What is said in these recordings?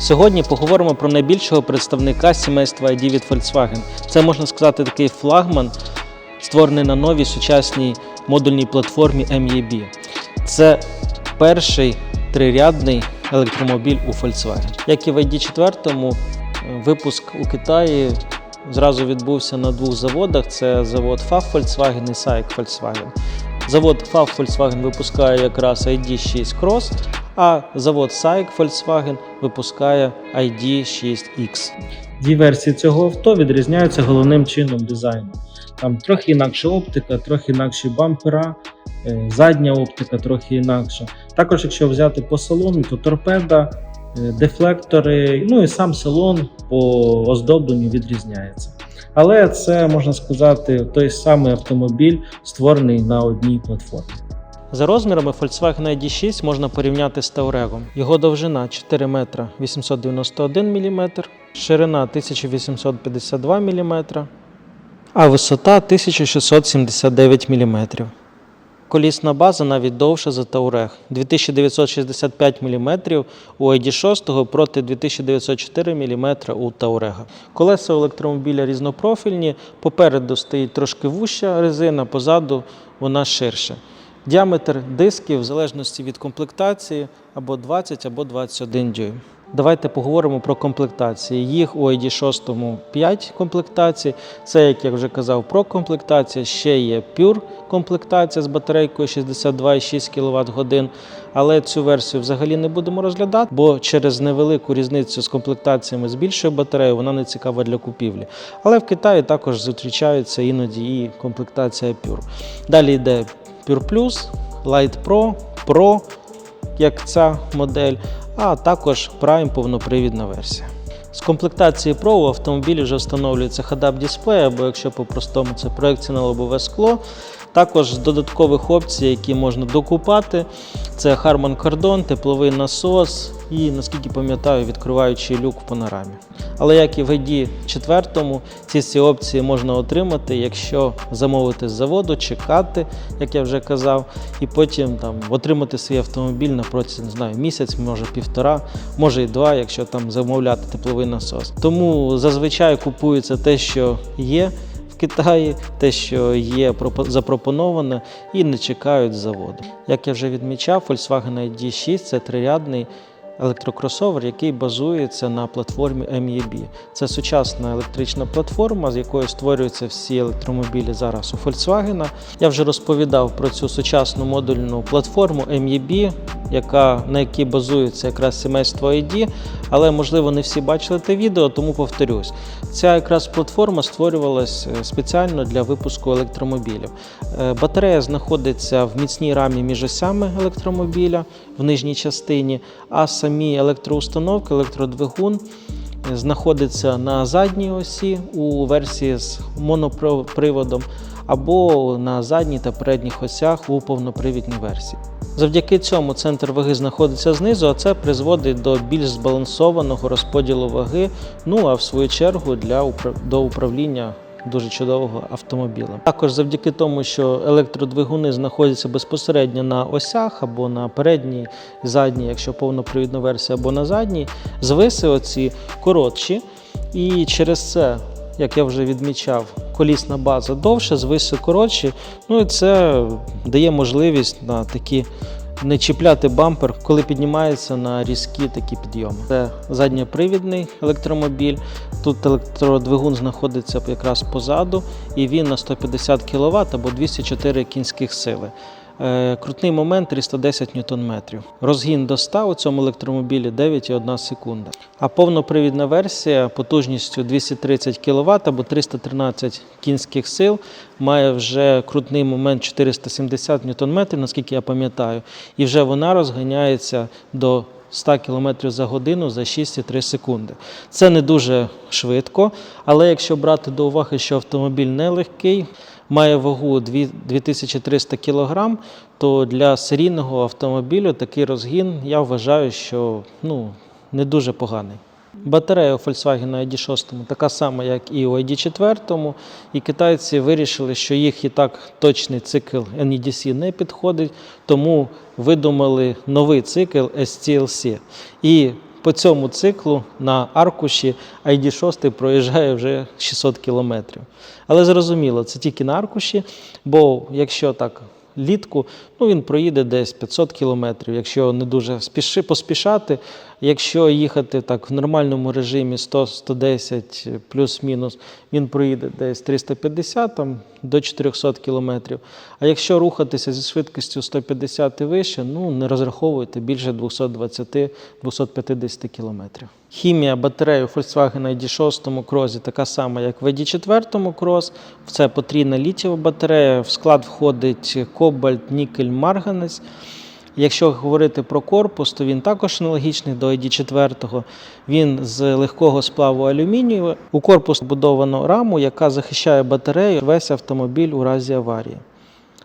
Сьогодні поговоримо про найбільшого представника сімейства ID від Volkswagen. Це можна сказати такий флагман, створений на новій сучасній модульній платформі MEB. Це перший трирядний електромобіль у Volkswagen. Як і в ID4, випуск у Китаї зразу відбувся на двох заводах: це завод FAW Volkswagen і SAIC Volkswagen. Завод FAW Volkswagen випускає якраз ID6 Cross, а завод SAIC Volkswagen випускає ID6X. Дві версії цього авто відрізняються головним чином дизайну. Там трохи інакша оптика, трохи інакші бампера, е, задня оптика трохи інакша. Також, якщо взяти по салону, то торпеда, е, дефлектори, ну і сам салон по оздобленню відрізняється. Але це можна сказати той самий автомобіль, створений на одній платформі. За розмірами Volkswagen ID6 можна порівняти з Touareg. Його довжина 4 метра 891 мм, ширина 1852 мм, а висота 1679 мм. Колісна база навіть довша за Touareg – 2965 мм у ID6 проти 2904 мм у Touareg. Колеса електромобіля різнопрофільні, попереду стоїть трошки вуща резина, позаду вона ширша. Діаметр дисків в залежності від комплектації або 20 або 21 дюйм. Давайте поговоримо про комплектації. Їх у ID6 5 комплектацій. Це, як я вже казав, про комплектація. Ще є Pure комплектація з батарейкою 62,6 кВт годин. Але цю версію взагалі не будемо розглядати, бо через невелику різницю з комплектаціями з більшою батареєю вона не цікава для купівлі. Але в Китаї також зустрічаються іноді і комплектація Pure. Далі йде Pure Plus, Light Pro, Pro, як ця модель, а також Prime повнопривідна версія. З комплектації Pro у автомобілі вже встановлюється head-up дисплей, або якщо по-простому це проекція на лобове скло. Також з додаткових опцій, які можна докупати, це Harman Kardon, тепловий насос і, наскільки пам'ятаю, відкриваючий люк в панорамі. Але як і в ID 4, ці всі опції можна отримати, якщо замовити з заводу, чекати, як я вже казав, і потім там отримати свій автомобіль на протязі не знаю, місяць, може півтора, може і два, якщо там замовляти тепловий насос. Тому зазвичай купується те, що є. Китаї те, що є пропо- запропоноване, і не чекають заводу. Як я вже відмічав, Volkswagen ID6 це трирядний електрокросовер, який базується на платформі MEB. Це сучасна електрична платформа, з якої створюються всі електромобілі зараз у Volkswagen. Я вже розповідав про цю сучасну модульну платформу MEB, яка, на якій базується якраз сімейство ID, але можливо не всі бачили те відео, тому повторюсь. Ця якраз платформа створювалась е, спеціально для випуску електромобілів. Е, Батарея знаходиться в міцній рамі між осями електромобіля в нижній частині, а самі електроустановки, електродвигун знаходиться на задній осі у версії з моноприводом або на задній та передніх осях у повнопривідній версії. Завдяки цьому центр ваги знаходиться знизу, а це призводить до більш збалансованого розподілу ваги, ну а в свою чергу для до управління дуже чудового автомобіля. Також завдяки тому, що електродвигуни знаходяться безпосередньо на осях або на передній, задній, якщо повнопривідна версія, або на задній, звиси оці коротші, і через це. Як я вже відмічав, колісна база довша, звиси коротші. Ну і це дає можливість на такі не чіпляти бампер, коли піднімається на різкі такі підйоми. Це задньопривідний електромобіль. Тут електродвигун знаходиться якраз позаду, і він на 150 кВт або 204 кінських сили. Е, Крутний момент 310 Нм. Розгін до 100 у цьому електромобілі 9,1 секунда. А повнопривідна версія потужністю 230 кВт або 313 кінських сил має вже крутний момент 470 Нм, наскільки я пам'ятаю, і вже вона розганяється до 100 км за годину за 6,3 секунди. Це не дуже швидко, але якщо брати до уваги, що автомобіль нелегкий, має вагу 2300 кг, то для серійного автомобілю такий розгін я вважаю, що ну, не дуже поганий. Батарея у Volkswagen ID6 така сама, як і у ID4, і китайці вирішили, що їх і так точний цикл NEDC не підходить, тому видумали новий цикл STLC. І по цьому циклу на аркуші ID6 проїжджає вже 600 кілометрів. Але зрозуміло, це тільки на аркуші, бо якщо так літку, ну він проїде десь 500 кілометрів, якщо не дуже поспішати. Якщо їхати так в нормальному режимі 100-110 плюс-мінус, він проїде десь 350 там, до 400 кілометрів. А якщо рухатися зі швидкістю 150 і вище, ну не розраховуйте більше 220-250 кілометрів. Хімія батареї у Volkswagen ID6 крозі така сама, як в ID4 крос. Це потрійна літієва батарея. В склад входить кобальт, нікель, марганець. Якщо говорити про корпус, то він також аналогічний до ID4. Він з легкого сплаву алюмінію. У корпус вбудовано раму, яка захищає батарею весь автомобіль у разі аварії.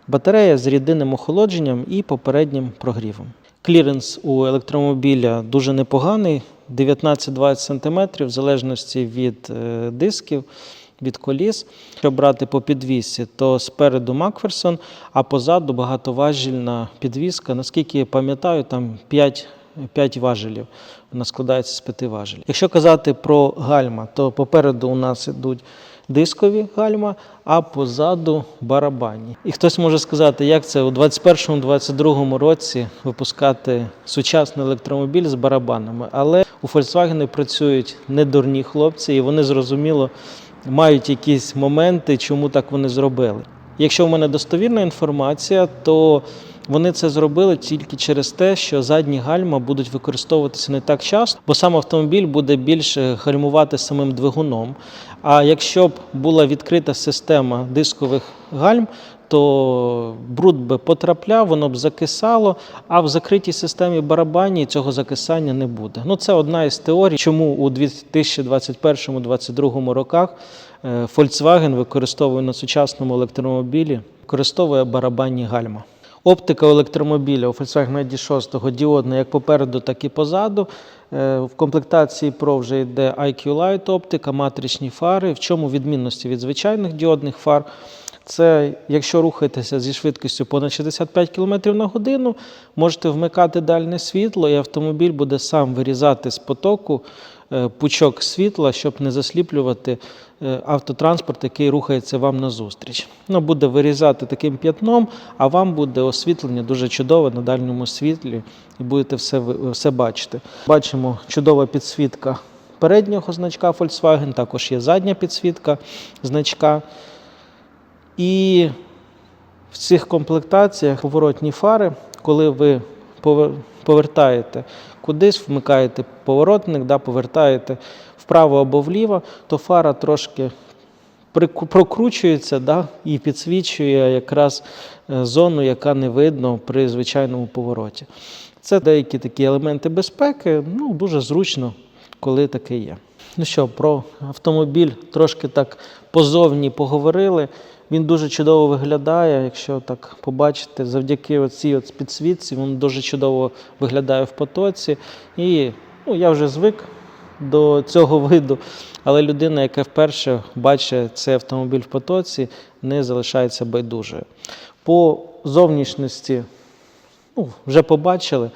Батарея з рідинним охолодженням і попереднім прогрівом. Кліренс у електромобіля дуже непоганий, 19-20 см, в залежності від е, дисків, від коліс. Якщо брати по підвісці, то спереду Макферсон, а позаду багатоважільна підвіска. Наскільки я пам'ятаю, там 5 5 важелів. Вона складається з 5 важелів. Якщо казати про гальма, то попереду у нас ідуть дискові гальма, а позаду барабанні. І хтось може сказати, як це у 2021-2022 році випускати сучасний електромобіль з барабанами. Але у Volkswagen працюють недурні хлопці, і вони зрозуміло мають якісь моменти, чому так вони зробили. Якщо в мене достовірна інформація, то вони це зробили тільки через те, що задні гальма будуть використовуватися не так часто, бо сам автомобіль буде більше гальмувати самим двигуном. А якщо б була відкрита система дискових гальм, то бруд би потрапляв, воно б закисало, а в закритій системі барабані цього закисання не буде. Ну, це одна із теорій, чому у 2021-2022 роках е, Volkswagen використовує на сучасному електромобілі, використовує барабанні гальма. Оптика електромобіля у Volkswagen ID6 діодна як попереду, так і позаду. Е, В комплектації Pro вже йде IQ Light оптика, матричні фари. В чому відмінності від звичайних діодних фар? Це якщо рухаєтеся зі швидкістю понад 65 км на годину, можете вмикати дальне світло, і автомобіль буде сам вирізати з потоку е, пучок світла, щоб не засліплювати е, автотранспорт, який рухається вам назустріч. Ну, буде вирізати таким п'ятном, а вам буде освітлення дуже чудове на дальньому світлі, і будете все, все бачити. Бачимо чудова підсвітка переднього значка Volkswagen, також є задня підсвітка значка. І в цих комплектаціях поворотні фари, коли ви повертаєте кудись, вмикаєте поворотник, да, повертаєте вправо або вліво, то фара трошки прокручується да, і підсвічує якраз е, зону, яка не видно при звичайному повороті. Це деякі такі елементи безпеки, ну, дуже зручно, коли таке є. Ну що, про автомобіль трошки так позовні поговорили. Він дуже чудово виглядає, якщо так побачите, завдяки цій підсвітці, він дуже чудово виглядає в потоці. І ну, я вже звик до цього виду, але людина, яка вперше бачить цей автомобіль в потоці, не залишається байдужою. По зовнішності ну, вже побачили,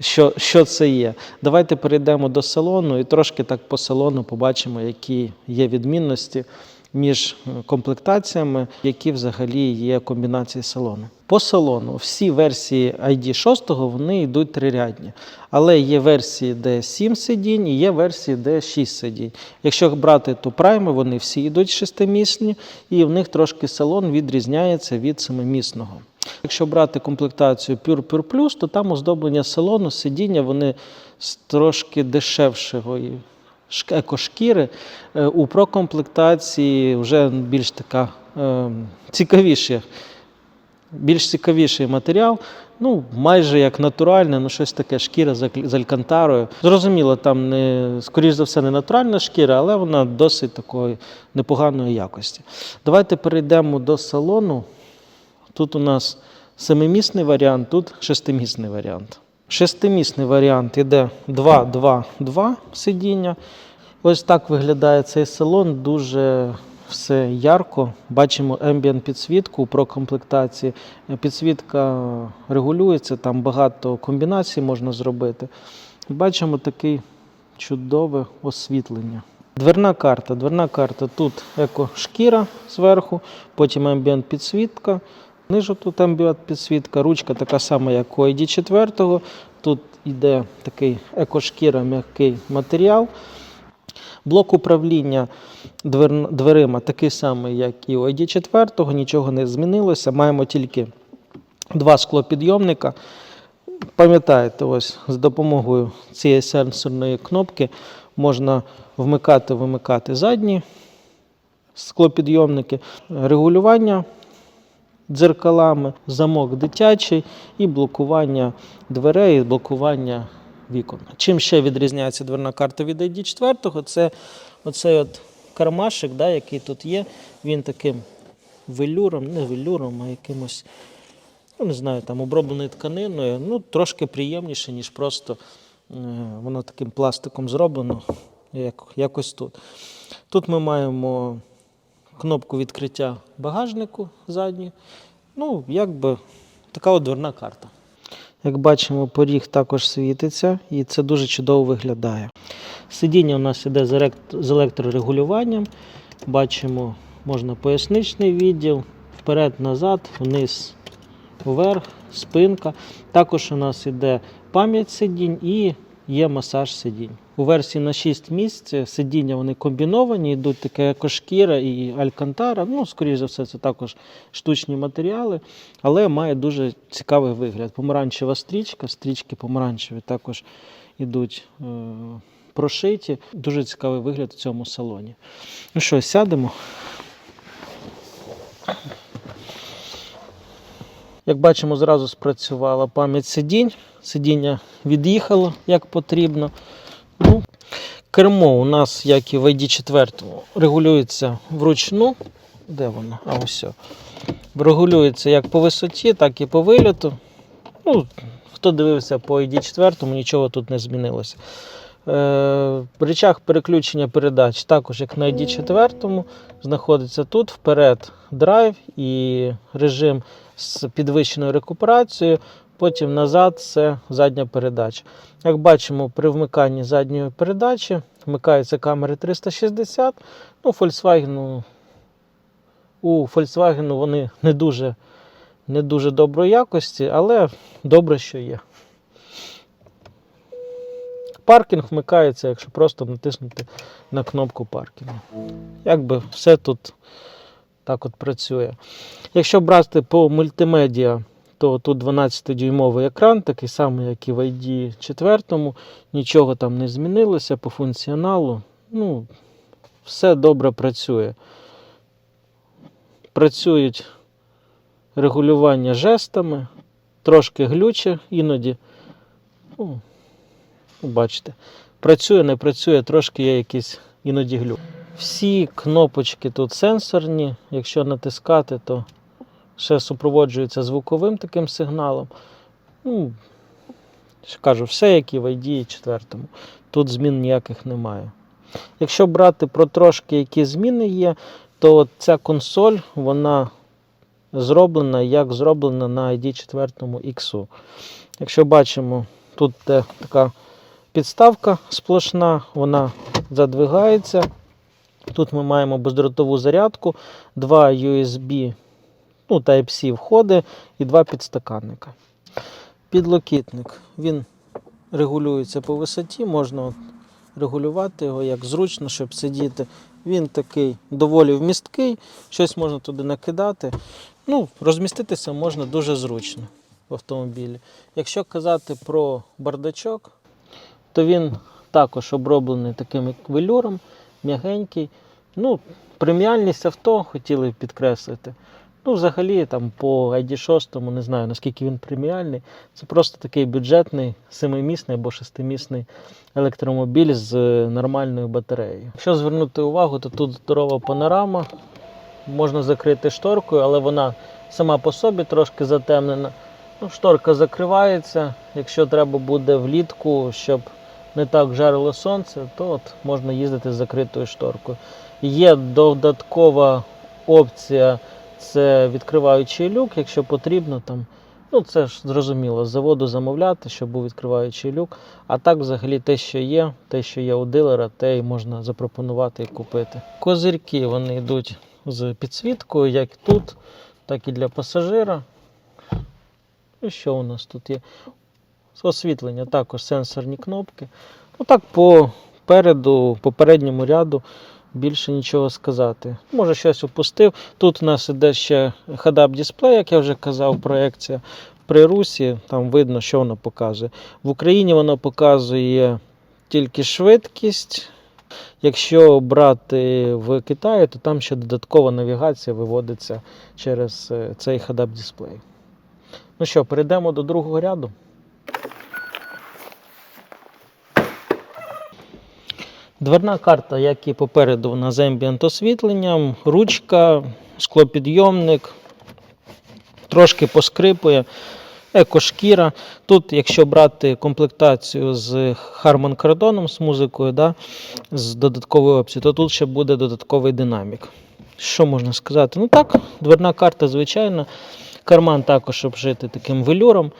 що, що це є. Давайте перейдемо до салону і трошки так по салону побачимо, які є відмінності між е, комплектаціями, які взагалі є комбінації салону. По салону всі версії ID6 вони йдуть трирядні, але є версії, де 7 сидінь, і є версії, де 6 сидінь. Якщо брати то прайми, вони всі йдуть шестимісні, і в них трошки салон відрізняється від семимісного. Якщо брати комплектацію Pure Pure Plus, то там оздоблення салону, сидіння вони трошки дешевшого екошкіри. Е, У прокомплектації вже більш така е, цікавіша, більш цікавіший матеріал. Ну, майже як натуральне, ну щось таке шкіра з алькантарою. Зрозуміло, там не, скоріш за все, не натуральна шкіра, але вона досить такої непоганої якості. Давайте перейдемо до салону. Тут у нас семимісний варіант, тут шестимісний варіант. Шестимісний варіант іде 2-2-2 сидіння. Ось так виглядає цей салон. Дуже все ярко. Бачимо ambient підсвітку про комплектації. Підсвітка регулюється, там багато комбінацій можна зробити. Бачимо такий чудове освітлення. Дверна карта. Дверна карта. Тут еко-шкіра зверху, потім амбієнт підсвітка. Ниже тут амбієнт підсвітка. Ручка така сама, як у ID 4. Тут йде такий еко-шкіра, м'який матеріал. Блок управління двер- дверима такий самий, як і у ID 4, нічого не змінилося. Маємо тільки два склопідйомника. Пам'ятаєте, ось з допомогою цієї сенсорної кнопки можна вмикати, вимикати задні склопідйомники, регулювання дзеркалами, замок дитячий і блокування дверей, і блокування вікон. Чим ще відрізняється дверна карта від ID 4? Це оцей от кармашик, да, який тут є. Він таким велюром, не велюром, а якимось ну, не знаю, там обробленою тканиною, ну, трошки приємніше, ніж просто е, воно таким пластиком зроблено, як, якось тут. Тут ми маємо кнопку відкриття багажнику задню. Ну, якби така от дверна карта. Як бачимо, поріг також світиться, і це дуже чудово виглядає. Сидіння у нас іде з електрорегулюванням. Бачимо, можна поясничний відділ, вперед-назад, вниз, вверх, спинка. Також у нас іде пам'ять сидінь і є масаж сидінь. У версії на 6 місць сидіння вони комбіновані, йдуть таке екошкіра і алькантара. Ну, скоріш за все, це також штучні матеріали, але має дуже цікавий вигляд. Помаранчева стрічка, стрічки помаранчеві також йдуть е- прошиті. Дуже цікавий вигляд у цьому салоні. Ну що, сядемо. Як бачимо, зразу спрацювала пам'ять сидінь. Сидіння від'їхало як потрібно. Ну, кермо у нас, як і в ID 4, регулюється вручну. Де воно? А ось. Регулюється як по висоті, так і по вильоту. Ну, хто дивився по ID 4, нічого тут не змінилося. Е, речах переключення передач, також як на ID 4, знаходиться тут вперед драйв і режим з підвищеною рекуперацією. Потім назад це задня передача. Як бачимо, при вмиканні задньої передачі вмикаються камери 360. Ну, Volkswagen, у Volkswagen вони не дуже, не дуже доброї якості, але добре, що є. Паркінг вмикається, якщо просто натиснути на кнопку паркінгу. Якби все тут так от працює. Якщо брати по мультимедіа, то тут 12-дюймовий екран, такий самий, як і в ID 4. Нічого там не змінилося по функціоналу. Ну, все добре працює. Працюють регулювання жестами, трошки глюче іноді. Ну, ну, бачите, працює, не працює, трошки є якийсь іноді глюк. Всі кнопочки тут сенсорні. Якщо натискати, то ще супроводжується звуковим таким сигналом. Ну, кажу, все як і в ID 4. Тут змін ніяких немає. Якщо брати про трошки які зміни є, то ця консоль вона зроблена як зроблена на ID 4 X. Якщо бачимо, тут така підставка сплошна, вона задвигається. Тут ми маємо бездротову зарядку, два USB ну, Type-C входи і два підстаканника. Підлокітник. Він регулюється по висоті, можна от регулювати його як зручно, щоб сидіти. Він такий доволі вмісткий, щось можна туди накидати. Ну, розміститися можна дуже зручно в автомобілі. Якщо казати про бардачок, то він також оброблений таким велюром, м'ягенький. Ну, преміальність авто хотіли підкреслити. Ну, взагалі, там по ID 6, не знаю наскільки він преміальний. Це просто такий бюджетний семимісний або шестимісний електромобіль з е, нормальною батареєю. Якщо звернути увагу, то тут здорова панорама. Можна закрити шторкою, але вона сама по собі трошки затемнена. Ну, шторка закривається. Якщо треба буде влітку, щоб не так жарило сонце, то от можна їздити з закритою шторкою. Є додаткова опція це відкриваючий люк, якщо потрібно, там Ну, це ж зрозуміло, заводу замовляти, щоб був відкриваючий люк. А так, взагалі, те, що є, те, що є у дилера, те й можна запропонувати і купити. Козирки вони йдуть з підсвіткою, як тут, так і для пасажира. І що у нас тут є? Освітлення, також сенсорні кнопки. Ну так, по переду, по передньому ряду більше нічого сказати. Може, щось упустив. Тут у нас іде ще head-up дисплей, як я вже казав, проекція. При русі там видно, що воно показує. В Україні воно показує тільки швидкість. Якщо брати в Китаї, то там ще додаткова навігація виводиться через е, цей head-up дисплей. Ну що, перейдемо до другого ряду. Дверна карта, як і попереду, вона з ambient освітленням, ручка, склопідйомник, трошки поскрипує, екошкіра. Тут, якщо брати комплектацію з Harman Kardon, з музикою, да, з додатковою опцією, то тут ще буде додатковий динамік. Що можна сказати? Ну так, дверна карта звичайна. Карман також обшитий таким велюром.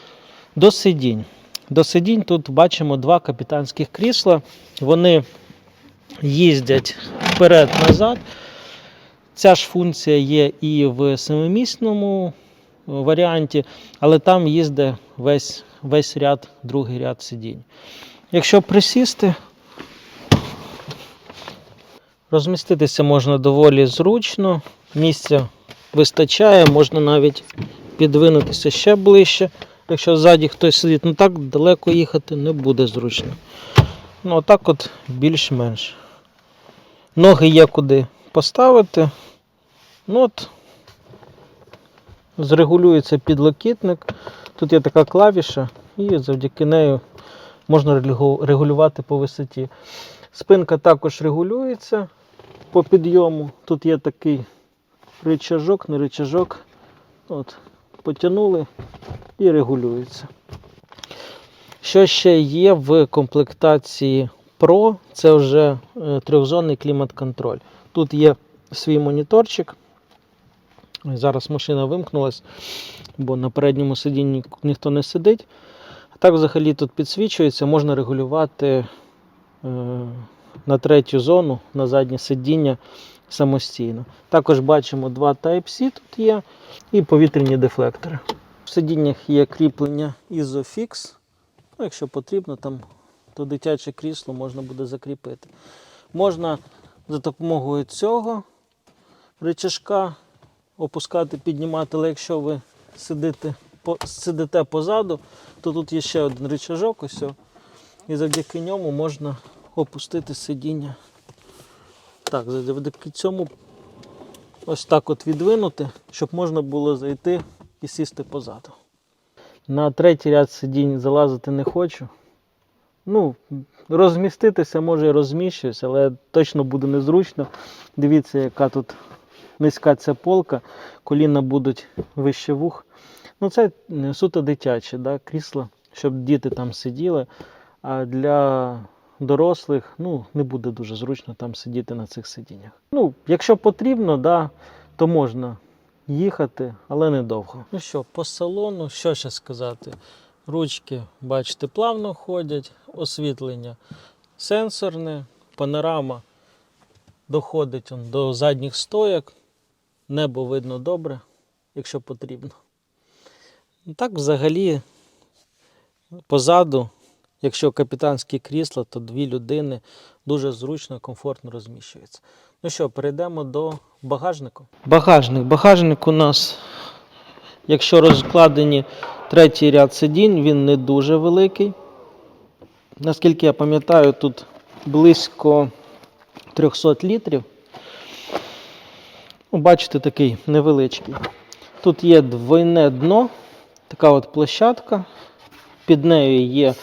До сидінь. До сидінь тут бачимо два капітанських крісла. Вони їздять вперед-назад. Ця ж функція є і в семимісному варіанті, але там їздить весь, весь ряд, другий ряд сидінь. Якщо присісти, розміститися можна доволі зручно, місця вистачає, можна навіть підвинутися ще ближче. Якщо ззаді хтось сидить, ну так далеко їхати не буде зручно. Ну, отак от більш-менш. Ноги є куди поставити. Ну от, зрегулюється підлокітник. Тут є така клавіша, і завдяки нею можна регулювати по висоті. Спинка також регулюється по підйому. Тут є такий рычажок, не рычажок. От, потягнули і регулюється. Що ще є в комплектації Pro, це вже е, трьохзонний клімат-контроль. Тут є свій моніторчик. Зараз машина вимкнулась, бо на передньому сидінні ніхто не сидить. Так взагалі тут підсвічується, можна регулювати е, на третю зону, на заднє сидіння самостійно. Також бачимо два Type-C тут є і повітряні дефлектори. В сидіннях є кріплення Isofix. Ну, якщо потрібно, там то дитяче крісло можна буде закріпити. Можна за допомогою цього рычажка опускати, піднімати, але якщо ви сидите, по, сидите позаду, то тут є ще один рычажок, ось, і завдяки ньому можна опустити сидіння. Так, завдяки цьому ось так от відвинути, щоб можна було зайти і сісти позаду. На третій ряд сидінь залазити не хочу. Ну, розміститися може і розміщуюсь, але точно буде незручно. Дивіться, яка тут низька ця полка, коліна будуть вище вух. Ну, це е, суто дитяче, да, крісло, щоб діти там сиділи. А для дорослих ну, не буде дуже зручно там сидіти на цих сидіннях. Ну, якщо потрібно, да, то можна їхати, але недовго. Ну що, по салону, що ще сказати? Ручки, бачите, плавно ходять, освітлення сенсорне, панорама доходить до задніх стояк. Небо видно добре, якщо потрібно. Ну, Так, взагалі, позаду, якщо капітанське крісло, то дві людини дуже зручно, комфортно розміщуються. Ну що, перейдемо до багажнику. Багажник. Багажник у нас, якщо розкладені третій ряд сидінь, він не дуже великий. Наскільки я пам'ятаю, тут близько 300 літрів. Ну, Бачите, такий невеличкий. Тут є двойне дно, така от площадка. Під нею є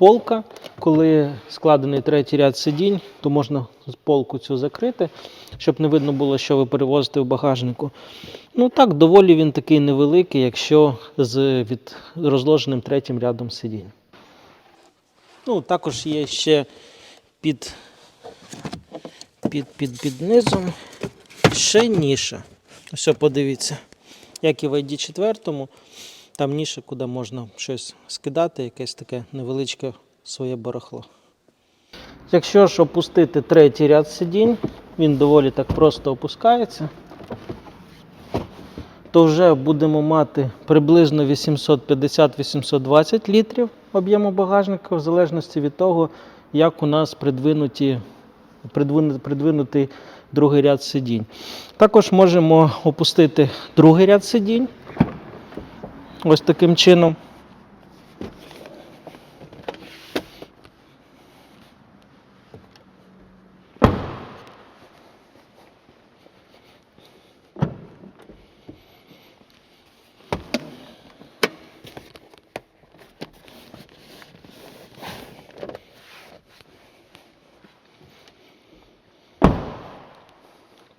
полка. Коли складений третій ряд сидінь, то можна полку цю закрити, щоб не видно було, що ви перевозите в багажнику. Ну так, доволі він такий невеликий, якщо з від розложеним третім рядом сидінь. Ну, також є ще під, під, під, під низом ще ніша. Ось подивіться, як і в ID4, Там ніша, куди можна щось скидати, якесь таке невеличке своє барахло. Якщо ж опустити третій ряд сидінь, він доволі так просто опускається, то вже будемо мати приблизно 850-820 літрів об'єму багажника, в залежності від того, як у нас придвинуті, придвину- придвинутий другий ряд сидінь. Також можемо опустити другий ряд сидінь. Ось таким чином.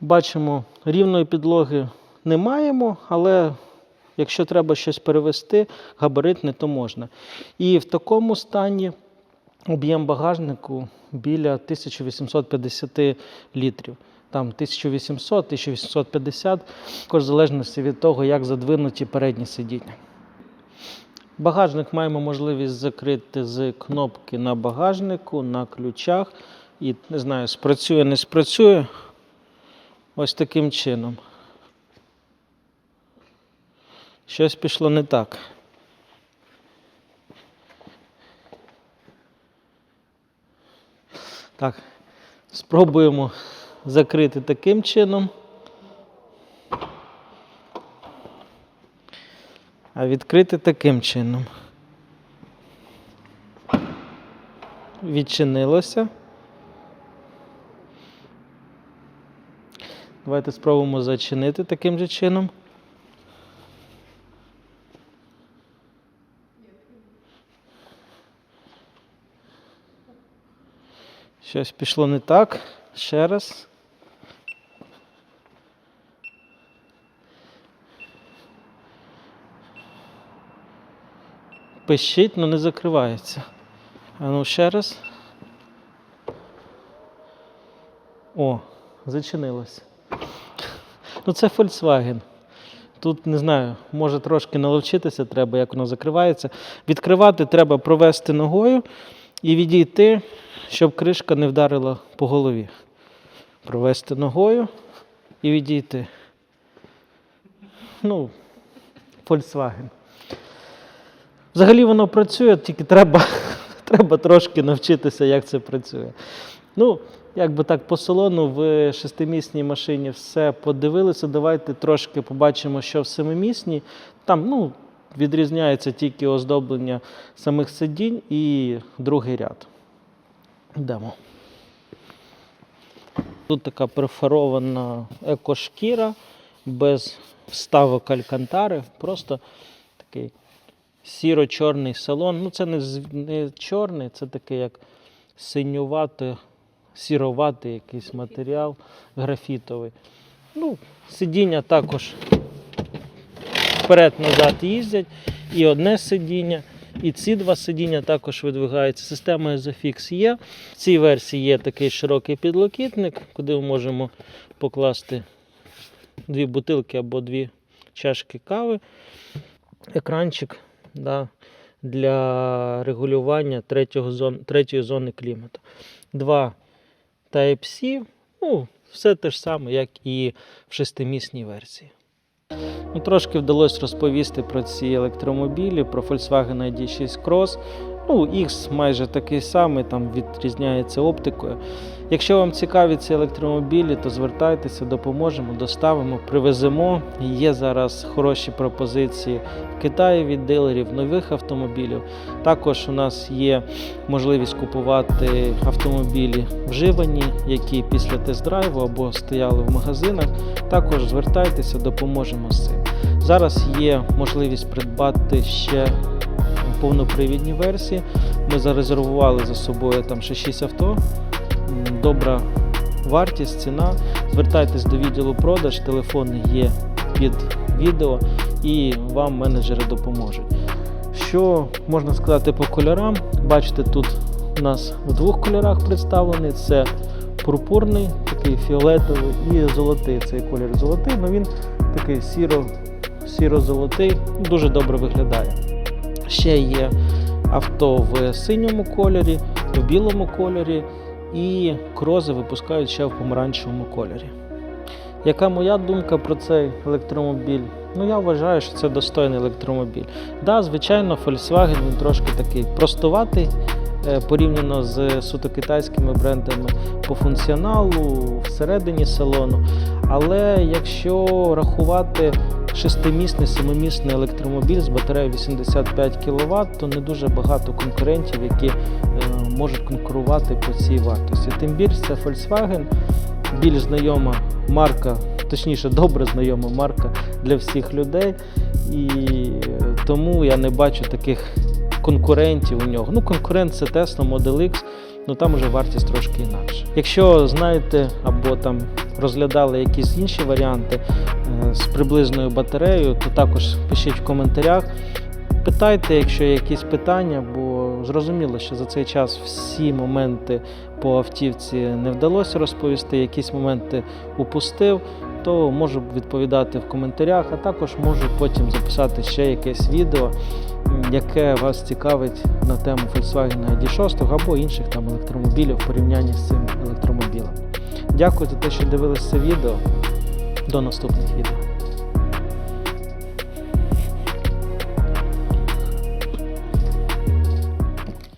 Бачимо, рівної підлоги не маємо, але якщо треба щось перевести, габаритне, то можна. І в такому стані об'єм багажнику біля 1850 літрів. Там 1800, 1850, також в залежності від того, як задвинуті передні сидіння. Багажник маємо можливість закрити з кнопки на багажнику, на ключах. І не знаю, спрацює, не спрацює. Ось таким чином. Щось пішло не так. Так, спробуємо закрити таким чином. А відкрити таким чином. Відчинилося. Давайте спробуємо зачинити таким же чином. Щось пішло не так. Ще раз. Пищить, але не закривається. А ну ще раз. О, зачинилося. Ну, це Volkswagen. Тут не знаю, може трошки наловчитися треба, як воно закривається. Відкривати треба провести ногою і відійти, щоб кришка не вдарила по голові. Провести ногою і відійти. Ну, Volkswagen. Взагалі воно працює, тільки треба, треба трошки навчитися, як це працює. Ну, як би так по салону в шестимісній машині все подивилися. Давайте трошки побачимо, що в семимісній. Там ну, відрізняється тільки оздоблення самих сидінь і другий ряд. Йдемо. Тут така перфорована екошкіра без вставок алькантари, просто такий сіро-чорний салон. Ну, це не, не чорний, це такий як синювато, сіроватий якийсь матеріал графітовий. Ну, сидіння також вперед-назад їздять. І одне сидіння, і ці два сидіння також видвигаються. Система Isofix є. В цій версії є такий широкий підлокітник, куди ми можемо покласти дві бутилки або дві чашки кави. Екранчик да, для регулювання третього зон, третьої зони клімату. Два Type-C, ну, все те ж саме, як і в шестимісній версії. Ну, трошки вдалося розповісти про ці електромобілі, про Volkswagen ID6 Cross. Ну, X майже такий самий, там відрізняється оптикою. Якщо вам цікаві ці електромобілі, то звертайтеся, допоможемо, доставимо, привеземо. Є зараз хороші пропозиції в Китаї від дилерів нових автомобілів. Також у нас є можливість купувати автомобілі вживані, які після тест-драйву або стояли в магазинах. Також звертайтеся, допоможемо з цим. Зараз є можливість придбати ще повнопривідні версії. Ми зарезервували за собою там ще 6 авто. Добра вартість, ціна. Звертайтесь до відділу продаж, телефони є під відео і вам менеджери допоможуть. Що можна сказати по кольорам? Бачите, тут у нас в двох кольорах представлений. Це пурпурний, такий фіолетовий і золотий. Цей колір золотий, але він такий сіро сіро-золотий, дуже добре виглядає. Ще є авто в синьому кольорі, в білому кольорі, і крози випускають ще в помаранчевому кольорі. Яка моя думка про цей електромобіль? Ну, я вважаю, що це достойний електромобіль. Да, звичайно, Volkswagen він трошки такий простуватий е, порівняно з суто китайськими брендами по функціоналу, всередині салону. Але якщо рахувати шестимісний, семимісний електромобіль з батареєю 85 кВт, то не дуже багато конкурентів, які е, можуть конкурувати по цій вартості. Тим більше це Volkswagen, більш знайома марка, точніше, добре знайома марка для всіх людей. І е, тому я не бачу таких конкурентів у нього. Ну, конкурент це Tesla Model X, ну там вже вартість трошки інакша. Якщо знаєте або там розглядали якісь інші варіанти е, з приблизною батареєю, то також пишіть в коментарях. Питайте, якщо є якісь питання, бо зрозуміло, що за цей час всі моменти по автівці не вдалося розповісти, якісь моменти упустив, то можу відповідати в коментарях, а також можу потім записати ще якесь відео, яке вас цікавить на тему Volkswagen ID6 або інших там електромобілів в порівнянні з цим електромобілем. Дякую за те, що дивилися це відео. До наступних відео.